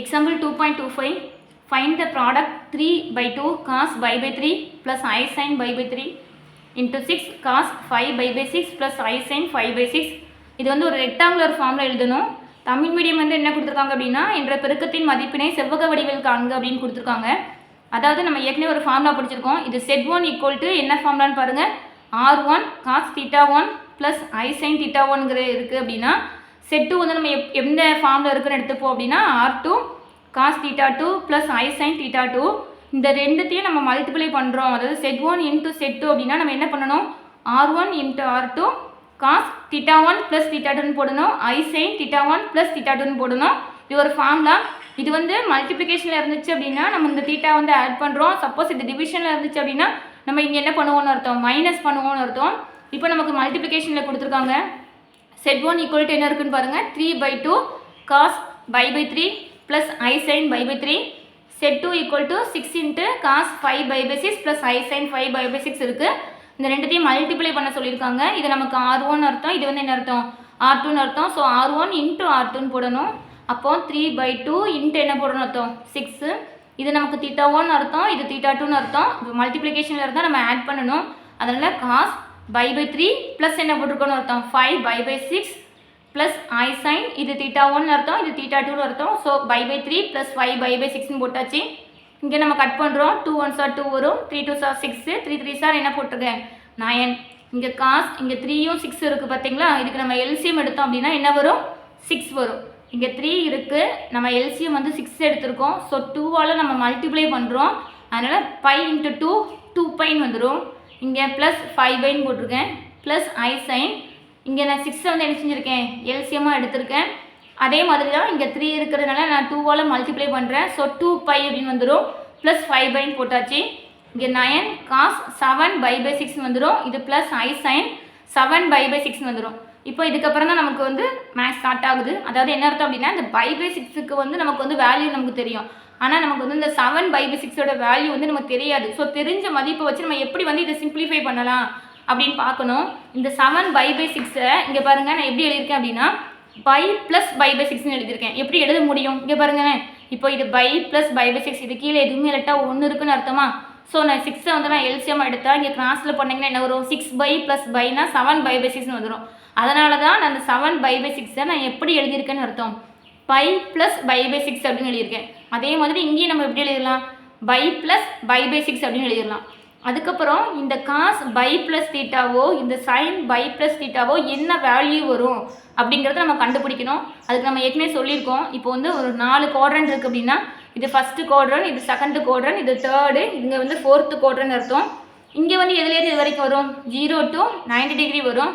Example 2.25 Find the product 3 by 2 cos y by 3 plus i sin y by 3 into 6 cos 5 pi by 6 plus i sin 5 by 6 இது வந்து ஒரு rectangular ஃபார்மில் எழுதணும். Tamil medium வந்து என்ன கொடுத்துருக்காங்க அப்படின்னா என்ற பெருக்கத்தின் மதிப்பினை செவ்வக வடிவில் காண்க அப்படின்னு கொடுத்துருக்காங்க. அதாவது நம்ம ஏற்கனவே ஒரு ஃபார்முலா படிச்சிருக்கோம். இது செட் ஒன் ஈக்குவல் டு என்ன ஃபார்முலான்னு பாருங்கள் R one cos theta one plus I sine theta ஒன்ங்கிற இருக்குது அப்படின்னா செட் டூ வந்து நம்ம எப் எந்த ஃபார்மில் இருக்குன்னு எடுத்துப்போம் அப்படின்னா R two cos theta two plus I sine theta two இந்த ரெண்டுத்தையும் நம்ம மல்டிப்ளை பண்ணுறோம் அதாவது Z one into Z two அப்படின்னா நம்ம என்ன பண்ணணும்? R one into R two cos theta one plus theta டூன்னு போடணும். I sine theta one plus theta டூன்னு போடணும். இது ஒரு ஃபார்ம்லாம் இது வந்து மல்டிப்ளிகேஷனில் இருந்துச்சு அப்படின்னா நம்ம இந்த தீட்டா வந்து ஆட் பண்ணுறோம் சப்போஸ் இது டிவிஷனில் இருந்துச்சு அப்படின்னா நம்ம இங்கே என்ன பண்ணுவோம்னு அர்த்தம்? மைனஸ் பண்ணுவோம்னு அர்த்தம். இப்போ நமக்கு மல்டிப்ளிகேஷனில் கொடுத்துருக்காங்க. செட் ஒன் ஈக்குவல் டு என்ன இருக்குன்னு பாருங்கள் three by two cos pi by three plus I sine pi by three Z two equal to six into cos five pi by six plus I sine five pi by six இருக்குது இந்த ரெண்டுத்தையும் multiply பண்ண சொல்லியிருக்காங்க. இது நமக்கு R one அர்த்தம். இது வந்து என்ன அர்த்தம்? ஆர் டூன்னு அர்த்தம். So R one into R டூன்னு போடணும். அப்போ த்ரீ பை டூ இன்ட்டு என்ன போடணும் அர்த்தம்? சிக்ஸு இது நமக்கு தீட்டா ஒன் அர்த்தம். இது தீட்டா டூன்னு அர்த்தம். மல்டிப்ளிகேஷனில் இருந்தால் நம்ம ஆட் பண்ணணும். அதனால் cos pi by three plus என்ன போட்டிருக்கோன்னு அர்த்தம்? Five pi by six plus I sine இது தீட்டா ஒன் அர்த்தம். இது தீட்டா டூன்னு அர்த்தம். So pi by three plus five pi by சிக்ஸ்னு போட்டாச்சு. இங்கே நம்ம கட் பண்ணுறோம் டூ ஒன் சார் டூ வரும். Three two are six three three are என்ன போட்டிருக்கேன்? நயன் இங்கே காஸ் இங்கே த்ரீயும் சிக்ஸ் இருக்குது பார்த்தீங்களா இதுக்கு நம்ம எல்சியம் எடுத்தோம் அப்படின்னா என்ன வரும்? சிக்ஸ் வரும். இங்கே த்ரீ இருக்குது நம்ம எல்சியம் வந்து சிக்ஸ் எடுத்திருக்கோம். ஸோ டூவால் நம்ம மல்டிப்ளை பண்ணுறோம் அதனால் பை இன்ட்டு டூ டூ பைன் வந்துடும் இங்கே ப்ளஸ் ஃபைவ் பைன் போட்டிருக்கேன். ப்ளஸ் ஐ சைன் இங்கே நான் சிக்ஸை வந்து என்ன செஞ்சுருக்கேன்? எல்சியமாக எடுத்திருக்கேன். அதே மாதிரி தான் இங்கே த்ரீ இருக்கிறதுனால நான் டூவால் மல்டிப்ளை பண்ணுறேன் ஸோ டூ பை அப்படின்னு வந்துடும் ப்ளஸ் ஃபைவ் பைன் போட்டாச்சு. இங்கே nine cos seven pi by six வந்துடும் இது plus I sine seven pi by six வந்துடும் இப்போ இதுக்கப்புறம் தான் நமக்கு வந்து மேக்ஸ் ஸ்டார்ட் ஆகுது. அதாவது என்ன அர்த்தம் அப்படின்னா இந்த பை பை சிக்ஸுக்கு வந்து நமக்கு வந்து வேல்யூ நமக்கு தெரியும். ஆனால் நமக்கு வந்து இந்த செவன் பை பை சிக்ஸோட வேல்யூ வந்து நமக்கு தெரியாது. ஸோ தெரிஞ்ச மதிப்பை வச்சு நம்ம எப்படி வந்து இதை சிம்பிளிஃபை பண்ணலாம் அப்படின்னு பார்க்கணும். இந்த செவன் பை பை சிக்ஸை இங்கே பாருங்கள் நான் எப்படி எழுதியிருக்கேன் அப்படின்னா பை ப்ளஸ் பை பை சிக்ஸ்னு எழுதியிருக்கேன். எப்படி எழுத முடியும்? இங்கே பாருங்களேன். இப்போ இது pi plus pi by six இது கீழே எதுவுமே இல்லாட்டா ஒன்று இருக்குன்னு அர்த்தமா? ஸோ நான் சிக்ஸை வந்து நான் எல்சிஎம் எடுத்தால் இங்கே கிளாஸில் போனீங்கன்னா என்ன வரும்? சிக்ஸ் பை ப்ளஸ் பைனா செவன் பை பை சிக்ஸ்னு வந்துடும் அதனால தான் நான் அந்த செவன் பை பை சிக்ஸை நான் எப்படி எழுதியிருக்கேன்னு அர்த்தம். Pi plus pi by six அப்படின்னு எழுதியிருக்கேன். அதே மாதிரி இங்கேயும் நம்ம எப்படி எழுதிடலாம் pi plus pi by six அப்படின்னு எழுதிடலாம். அதுக்கப்புறம் இந்த காஸ் பை ப்ளஸ் தீட்டாவோ இந்த சைன் பை ப்ளஸ் தீட்டாவோ என்ன வேல்யூ வரும் அப்படிங்கிறத நம்ம கண்டுபிடிக்கணும். அதுக்கு நம்ம ஏற்கனவே சொல்லியிருக்கோம். இப்போ வந்து ஒரு நாலு குவாட்ரண்ட் இருக்குது அப்படின்னா இது ஃபஸ்ட்டு கோட்ரன் இது செகண்டு கோட்ரன் இது தேர்டு இங்கே வந்து ஃபோர்த்து கோட்ரன் அர்த்தம். இங்கே வந்து எதுலேருந்து இது வரைக்கும் வரும்? ஜீரோ டு 90 டிகிரி வரும்.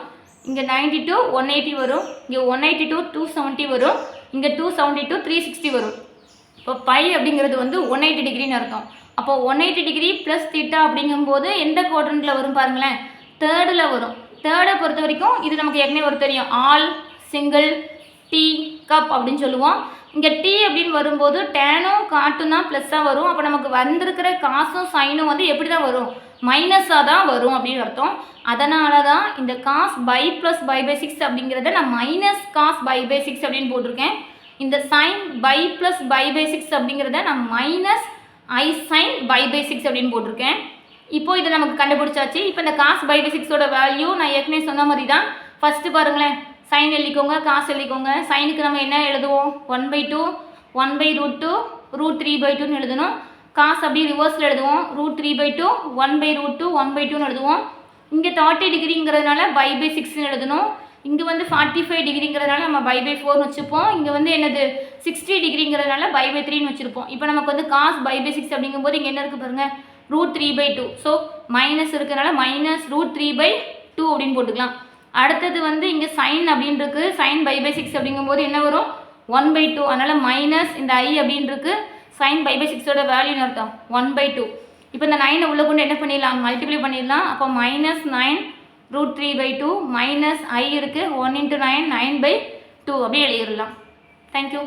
இங்கே 90 டு ஒன் எயிட்டி வரும். இங்கே one eighty to two seventy வரும். இங்கே two seventy to three sixty வரும். இப்போ பை அப்படிங்கிறது வந்து ஒன் எயிட்டி டிகிரின்னு அர்த்தம். அப்போ one eighty degree plus theta அப்படிங்கும்போது எந்த குவாட்ரண்ட்டில் வரும் பாருங்களேன்? தேர்டில் வரும். தேர்டை பொறுத்த வரைக்கும் இது நமக்கு ஏற்கனவே ஒரு தெரியும். ஆல் சிங்கிள் டீ கப் அப்படின்னு சொல்லுவோம். இங்கே டி அப்படின்னு வரும்போது டேனும் காட்டும் தான் ப்ளஸ்ஸாக வரும். அப்போ நமக்கு வந்திருக்கிற காசும் சைனும் வந்து எப்படி தான் வரும்? மைனஸாக தான் வரும் அப்படின்னு அர்த்தம். அதனால தான் இந்த cos pi plus pi by six அப்படிங்கிறத நான் minus cos pi by six அப்படின்னு போட்டிருக்கேன். இந்த sine pi plus pi by six அப்படிங்கிறத நான் minus I sine pi by six அப்படின்னு போட்டிருக்கேன். இப்போ இதை நமக்கு கண்டுபிடிச்சாச்சு. இப்போ இந்த காஸ் பை பை சிக்ஸோட வேல்யூ நான் ஏற்கனவே சொன்ன மாதிரி தான் ஃபஸ்ட்டு பாருங்களேன். சைன் எழுதிக்கோங்க காசு எழுதிக்கோங்க. சைனுக்கு நம்ம என்ன எழுதுவோம்? One by two one by root two root three by டூன்னு எழுதணும். காசு அப்படியே ரிவர்ஸில் எழுதுவோம். Root three by two one by root two one by டூன்னு எழுதுவோம். இங்கே தேர்ட்டி டிகிரிங்கிறதுனால பை பை சிக்ஸ்னு எழுதணும். இங்கே வந்து ஃபார்ட்டி ஃபைவ் டிகிரிங்கிறதுனால நம்ம பை பை ஃபோர்னு வச்சுப்போம். இங்கே வந்து என்னது? சிக்ஸ்டி டிகிரிங்கிறதுனால பை பை த்ரீன்னு வச்சுருப்போம். இப்போ நமக்கு வந்து காசு பை பை சிக்ஸ் அப்படிங்கும்போது இங்கே என்ன இருக்குது பாருங்கள் root three by two so minus இருக்கிறனால minus root three by two அப்படின்னு போட்டுக்கலாம். அடுத்தது வந்து இங்கே சைன் அப்படின்ருக்கு. சைன் பை பை சிக்ஸ் அப்படிங்கும்போது என்ன வரும்? ஒன் பை டூ அதனால் மைனஸ் இந்த ஐ அப்படின்ருக்கு. சைன் பை பை சிக்ஸோட வேல்யூன்னு அர்த்தம். ஒன் பை டூ இப்போ இந்த நைனை உள்ள கொண்டு என்ன பண்ணிடலாம்? மல்டிப்ளை பண்ணிடலாம். அப்போ minus nine root three by two minus I இருக்குது one into nine nine by two அப்படியே எழுதிடலாம். Thank you